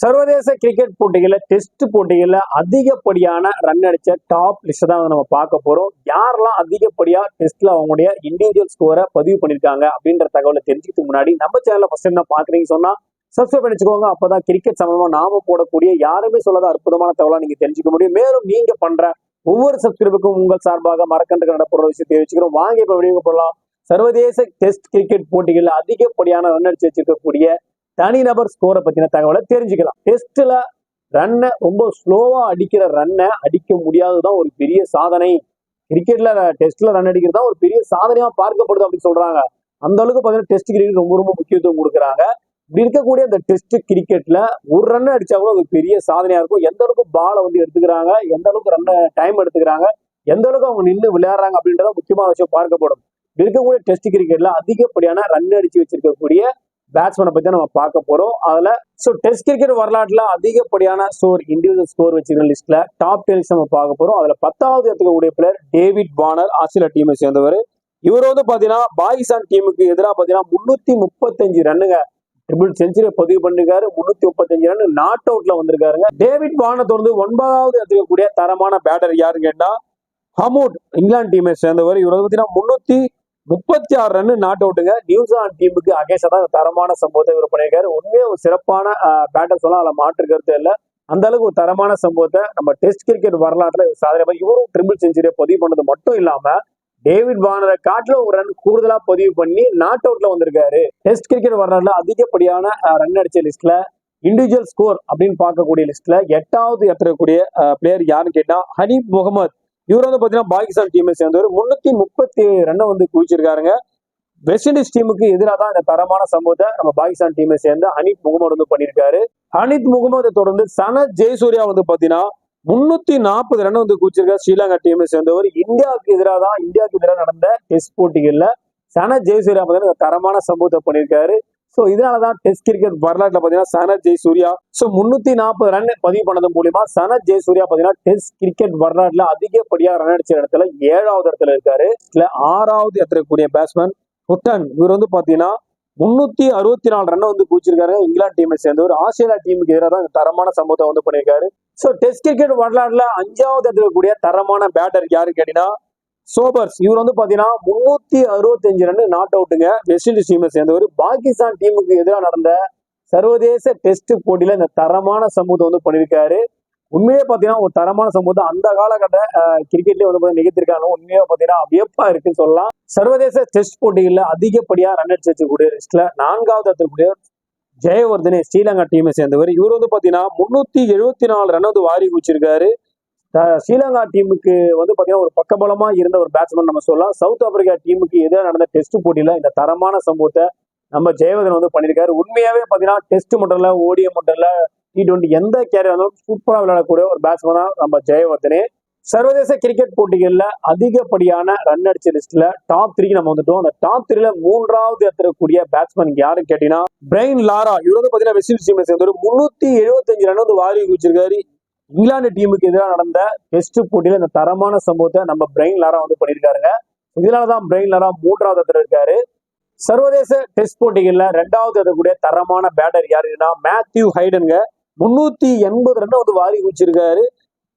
சர்வதேச cricket போட்டிகள்ல test போட்டிகள்ல அதிகப்படியான run அடிச்ச டாப் லிஸ்ட் தான் வந்து நம்ம பார்க்க போறோம். யாரெல்லாம் அதிகப்படியா டெஸ்ட்ல அவங்களுடைய இண்டிவிஜுவல் ஸ்கோரை பதிவு பண்ணிருக்காங்க அப்படின்ற தகவலை தெரிஞ்சுக்கிறதுக்கு முன்னாடி நம்ம சேனல்ல ஃபர்ஸ்ட் என்ன பாக்குறீங்க சொன்னா சப்ஸ்கிரைப் பண்ணிச்சுக்கோங்க. அப்பதான் கிரிக்கெட் சம்பந்தமா நாம போடக்கூடிய யாருமே சொல்லாத அற்புதமான தகவலாக நீங்க தெரிஞ்சுக்க முடியும். மேலும் நீங்க பண்ற ஒவ்வொரு சப்ஸ்கிரைபுக்கும் உங்கள் சார்பாக மறக்கண்டு நடப்படுற விஷயத்தை வச்சுக்கிறோம் வாங்கி இப்ப வெளியே போடலாம் சர்வதேச டெஸ்ட் கிரிக்கெட் போட்டிகளில் அதிகப்படியான ரன் அடிச்சு வச்சிருக்கக்கூடிய தனிநபர் ஸ்கோரை பத்தின தகவலை தெரிஞ்சுக்கலாம். டெஸ்ட்ல ரன்னை ரொம்ப ஸ்லோவா அடிக்கிற ரன்னை அடிக்க முடியாததுதான் ஒரு பெரிய சாதனை. கிரிக்கெட்ல டெஸ்ட்ல ரன் அடிக்கிறது தான் ஒரு பெரிய சாதனையா பார்க்கப்படுது அப்படின்னு சொல்றாங்க. அந்த அளவுக்கு பாத்தீங்கன்னா டெஸ்ட் கிரிக்கெட் ரொம்ப ரொம்ப முக்கியத்துவம் கொடுக்குறாங்க. இப்படி இருக்கக்கூடிய அந்த டெஸ்ட் கிரிக்கெட்ல ஒரு ரன் அடிச்சா கூட அது பெரிய சாதனையா இருக்கும். எந்த அளவுக்கு பாலை வந்து எடுத்துக்கிறாங்க எந்த அளவுக்கு ரன் டைம் எடுத்துக்கிறாங்க எந்த அளவுக்கு அவங்க நின்று விளையாடுறாங்க அப்படின்றத முக்கியமான விஷயம் பார்க்கப்படும். இருக்கக்கூடிய டெஸ்ட் கிரிக்கெட்ல அதிகப்படியான ரன் அடிச்சு வச்சிருக்கக்கூடிய பேட்ஸ்மேனை பத்தி நம்ம பார்க்க போறோம். அதுல ஸோ டெஸ்ட் கிரிக்கெட் வரலாற்றுல அதிகப்படியான ஸ்கோர் இண்டிவிஜுவல் ஸ்கோர் வச்சிருக்க லிஸ்ட்ல டாப் டென்ஸ் நம்ம பார்க்க போறோம். அதுல பத்தாவது இடத்துக்கக்கூடிய பிளேயர் டேவிட் வார்னர் ஆஸ்திரேலியா டீமை சேர்ந்தவர். இவர் வந்து பாத்தீங்கன்னா பாகிஸ்தான் டீமுக்கு எதிராக பாத்தீங்கன்னா முன்னூத்தி முப்பத்தஞ்சு ரன்னுங்க ட்ரிபிள் செஞ்சுரியை பதிவு பண்ணிருக்காரு. முன்னூத்தி முப்பத்தஞ்சு ரன் நாட் அவுட்ல வந்திருக்காருங்க. டேவிட் வார்னர் தொடர்ந்து ஒன்பதாவது எடுத்துக்கக்கூடிய தரமான பேட்டர் யாருன்னு கேட்டா ஹமூட் இங்கிலாந்து டீமை சேர்ந்தவர். இவர் வந்து பாத்தீங்கன்னா முன்னூத்தி முப்பத்தி ஆறு ரன் நாட் அவுட்டுங்க. நியூசிலாந்து டீமுக்கு அகேஷா தான் தரமான சம்பவத்தை இவர் பண்ணியிருக்காரு. உண்மையே ஒரு சிறப்பான பேட்டர் சொல்லலாம் அதில் மாற்றுக்கிறது இல்லை. அந்த அளவுக்கு ஒரு தரமான சம்பவத்தை நம்ம டெஸ்ட் கிரிக்கெட் வரலாற்றுல சாதனை இவரும் ட்ரிபிள் செஞ்சுரியை பதிவு பண்ணது மட்டும் இல்லாம டேவிட் வார்னரை காட்டில ஒரு ரன் கூடுதலா பதிவு பண்ணி நாட் அவுட்ல வந்திருக்காரு. டெஸ்ட் கிரிக்கெட் வரலாறுல அதிகப்படியான ரன் அடிச்ச லிஸ்ட்ல இண்டிவிஜுவல் ஸ்கோர் அப்படின்னு பார்க்கக்கூடிய லிஸ்ட்ல எட்டாவது இடத்துக்கூடிய பிளேயர் யாருன்னு கேட்டா ஹனீப் முகமது. இவர் வந்து பாத்தீங்கன்னா பாகிஸ்தான் டீமை சேர்ந்தவர். முன்னூத்தி முப்பத்தி ரன்னை வந்து குவிச்சிருக்காருங்க. வெஸ்ட் இண்டீஸ் டீமுக்கு எதிராக தான் இந்த தரமான சம்பவத்தை நம்ம பாகிஸ்தான் டீமை சேர்ந்த அனித் முகமது வந்து பண்ணியிருக்காரு அனித் முகமதை தொடர்ந்து சன ஜெயசூர்யா வந்து பாத்தீங்கன்னா முன்னூத்தி நாற்பது ரன் வந்து குவிச்சிருக்காரு. ஸ்ரீலங்கா டீமை சேர்ந்தவர். இந்தியாவுக்கு எதிராக தான் இந்தியாவுக்கு எதிராக நடந்த டெஸ்ட் போட்டிகள்ல சன ஜெயசூர்யா பார்த்தீங்கன்னா இந்த தரமான சம்பவத்தை பண்ணியிருக்காரு சோ இதனாலதான் டெஸ்ட் கிரிக்கெட் வரலாற்றுல பாத்தீங்கன்னா சனத் ஜெயசூர்யா. சோ முன்னூத்தி நாற்பது ரன் பதிவு பண்ணது மூலியமா சனத் ஜெயசூர்யா பாத்தீங்கன்னா டெஸ்ட் கிரிக்கெட் வரலாற்றுல அதிகப்படியா ரன் அடிச்ச இடத்துல ஏழாவது இடத்துல இருக்காரு. இல்லை ஆறாவது இடத்துல பேட்ஸ்மேன் ஹுட்டன் இவர் வந்து பாத்தீங்கன்னா முன்னூத்தி அறுபத்தி நாலு ரன் வந்து குவிச்சிருக்காரு. இங்கிலாந்து டீமை சேர்ந்தவர். ஆஸ்திரேலியா டீமுக்கு எதிராக தான் தரமான சம்பவத்தை வந்து பண்ணியிருக்காரு. சோ டெஸ்ட் கிரிக்கெட் வரலாறுல அஞ்சாவது இடத்துல கூடிய தரமான பேட்டர் யாருன்னு கேட்டீங்கன்னா சோபர்ஸ் இவர் வந்து பாத்தீங்கன்னா முன்னூத்தி அறுபத்தஞ்சு ரன் நாட் அவுட்டுங்க வெஸ்ட் இண்டீஸ் டீமை சேர்ந்தவர். பாகிஸ்தான் டீமுக்கு எதிராக நடந்த சர்வதேச டெஸ்ட் போட்டியில இந்த தரமான சமூகத்தை வந்து பண்ணியிருக்காரு. உண்மையே பாத்தீங்கன்னா ஒரு தரமான சமூகத்தை அந்த காலகட்ட கிரிக்கெட்லயே வந்து நிகழ்த்திருக்காங்க. உண்மையா பாத்தீங்கன்னா வியப்பா இருக்குன்னு சொல்லலாம். சர்வதேச டெஸ்ட் போட்டிகள்ல அதிகப்படியா ரன் அடிச்சு வச்சக்கூடிய லிஸ்ட்ல நான்காவது இடத்துக்கூடிய ஜெயவர்தனே ஸ்ரீலங்கா டீமை சேர்ந்தவர். இவர் வந்து பாத்தீங்கன்னா முன்னூத்தி எழுபத்தி நாலு ரன் வந்து வாரி குச்சிருக்காரு ஸ்ரீலங்கா டீமுக்கு வந்து பார்த்தீங்கன்னா ஒரு பக்கபலமா இருந்த ஒரு பேட்ஸ்மேன் நம்ம சொல்லலாம். சவுத் ஆப்பிரிக்கா டீமுக்கு எதிராக நடந்த டெஸ்ட் போட்டியில இந்த தரமான சம்பவத்தை நம்ம ஜெயவர்தன் வந்து பண்ணியிருக்காரு. உண்மையாவே பார்த்தீங்கன்னா டெஸ்ட் மட்டும் இல்ல ஓடிஎம் மட்டும் டி டுவெண்ட்டி எந்த கேரியர் இருந்தாலும் சூப்பராக விளையாடக்கூடிய ஒரு பேட்ஸ்மேன் தான் நம்ம ஜெயவர்தனே. சர்வதேச கிரிக்கெட் போட்டிகளில் அதிகப்படியான ரன் அடிச்ச லிஸ்ட்ல டாப் த்ரீக்கு நம்ம வந்துட்டோம். அந்த டாப் த்ரீல மூன்றாவது எத்தரக்கூடிய பேட்ஸ்மேன் யாருன்னு கேட்டீங்கன்னா பிரைன் லாரா இவர் வந்து பாத்தீங்கன்னா வெஸ்ட் இண்டீஸ் டீமை சேர்ந்தவர். முன்னூத்தி எழுபத்தஞ்சு ரன் வந்து வாரி குச்சிருக்காரு இங்கிலாந்து டீமுக்கு எதிராக நடந்த டெஸ்ட் போட்டியில இந்த தரமான சம்பவத்தை நம்ம பிரெயின் லாரா வந்து பண்ணியிருக்காருங்க. இதனாலதான் பிரெயின் லாரா மூன்றாவது இடத்துல இருக்காரு. சர்வதேச டெஸ்ட் போட்டிகள்ல ரெண்டாவது இருக்கக்கூடிய தரமான பேட்டர் யாருன்னா மேத்யூ ஹைடனுங்க. முன்னூத்தி எண்பது ரன் வந்து வாரி குச்சிருக்காரு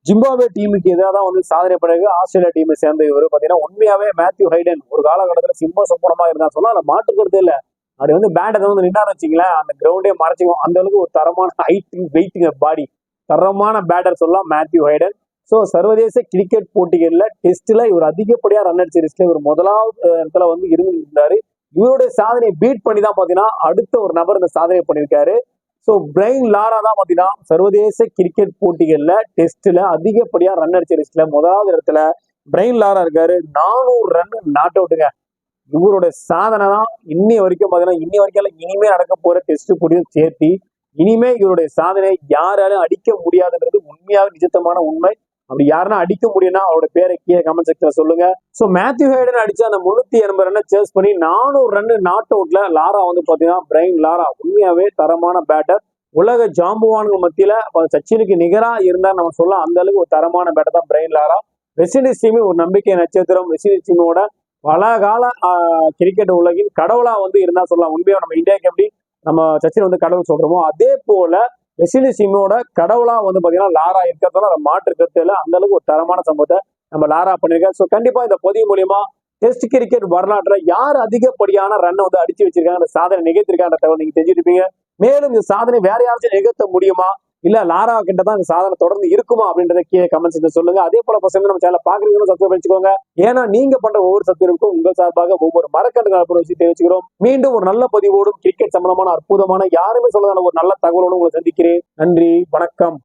ஜிம்பாபே டீமுக்கு எதிராக தான் வந்து சாதனை பண்ணிருக்கு. ஆஸ்திரேலியா டீமை சேர்ந்த இவர் பாத்தீங்கன்னா உண்மையாவே மேத்யூ ஹைடன் ஒரு காலகட்டத்தில் சிம்ம சொப்பனமா இருந்தா சொன்னா அதை மாட்டுக்கிறது இல்ல. அது வந்து பேட்டை வந்து நின்னா வச்சிங்களேன் அந்த கிரவுண்டே மறைச்சிக்கும் அந்த அளவுக்கு ஒரு தரமான ஹைட் வெயிட்டுங்க பாடி தரமான பேட்டர் சொல்லலாம் மேத்யூ ஹைடன் ஸோ சர்வதேச கிரிக்கெட் போட்டிகளில் டெஸ்ட்ல இவர் அதிகப்படியாக ரன் அடிச்ச லிஸ்ட்ல இவர் முதலாவது இடத்துல வந்து இருந்திருந்தாரு. இவருடைய சாதனையை பீட் பண்ணி தான் பார்த்தீங்கன்னா அடுத்த ஒரு நபர் இந்த சாதனை பண்ணியிருக்காரு. ஸோ பிரைன் லாரா தான் பார்த்தீங்கன்னா சர்வதேச கிரிக்கெட் போட்டிகளில் டெஸ்ட்ல அதிகப்படியாக ரன் அடிச்ச லிஸ்ட்ல முதலாவது இடத்துல பிரைன் லாரா இருக்காரு. நானூறு ரன் நாட் அவுட்டுங்க இவரோட சாதனை தான் இன்னி வரைக்கும் பார்த்தீங்கன்னா இன்னி வரைக்கும் இனிமே நடக்க போற டெஸ்ட் போட்டியும் சேர்த்தி இனிமே இவருடைய சாதனை யாராலும் அடிக்க முடியாதுன்றது உண்மையாக நிஜத்தமான உண்மை. அப்படி யாருன்னா அடிக்க முடியும்னா அவரோட பேரை கீழே கமெண்ட் செக்ஷன்ல சொல்லுங்க. சோ மேத்யூ ஹைடன் அடிச்ச அந்த முன்னூத்தி எண்பது ரன்னை சேஸ் பண்ணி நானூறு ரன் நாட் அவுட்ல லாரா வந்து பாத்தீங்கன்னா பிரைன் லாரா உண்மையாவே தரமான பேட்டர் உலக ஜாம்புவான்கள் மத்தியில சச்சினுக்கு நிகரா இருந்தா நம்ம சொல்லலாம். அந்த அளவுக்கு ஒரு தரமான பேட்டர் தான் பிரைன் லாரா. வெஸ்ட் இண்டீஸ் டீமே ஒரு நம்பிக்கை நட்சத்திரம். வெஸ்ட் இண்டீஸ் டீமோட பல கால கிரிக்கெட் உலகின் கடவுளா வந்து இருந்தா சொல்லலாம். உண்மையா நம்ம இந்தியாவுக்கு எப்படி நம்ம சச்சின் வந்து கடவுள் சொல்றோமோ அதே போல வெசிலி சிம்மோட கடவுளா வந்து பாத்தீங்கன்னா லாரா இருக்கிறதுனால மாற்று கருத்து இல்லை. அந்த அளவுக்கு ஒரு தரமான சம்பவத்தை நம்ம லாரா பண்ணிருக்காரு ஸோ கண்டிப்பா இந்த பதிவு மூலியமா டெஸ்ட் கிரிக்கெட் வரலாற்றுல யார் அதிகப்படியான ரன்னை வந்து அடிச்சு வச்சிருக்காங்க அந்த சாதனை நிகழ்த்திருக்காங்க தகவல் நீங்க தெரிஞ்சிருப்பீங்க மேலும் இந்த சாதனை வேற யாராச்சும் நிகழ்த்த முடியுமா? இல்ல லாரா கிட்ட தான் இந்த சாதனை தொடர்ந்து இருக்குமா அப்படின்றத கீழே கமெண்ட்ஸ் சொல்லுங்க. அதே போல பசங்க நம்ம சேனல் பாக்குறீங்கன்னு சப்ஸ்கிரைப் பண்ணிக்கோங்க ஏன்னா நீங்க பண்ற ஒவ்வொரு சப்ஸ்கிரைபுக்கும் உங்கள் சார்பாக ஒவ்வொரு மரக்கன்று வச்சு தெரிவிச்சுக்கிறோம். மீண்டும் ஒரு நல்ல பதிவோடும் கிரிக்கெட் சம்பந்தமான அற்புதமான யாருமே சொல்லாத ஒரு நல்ல தகவலோடு உங்களை சந்திக்கிறேன். நன்றி வணக்கம்.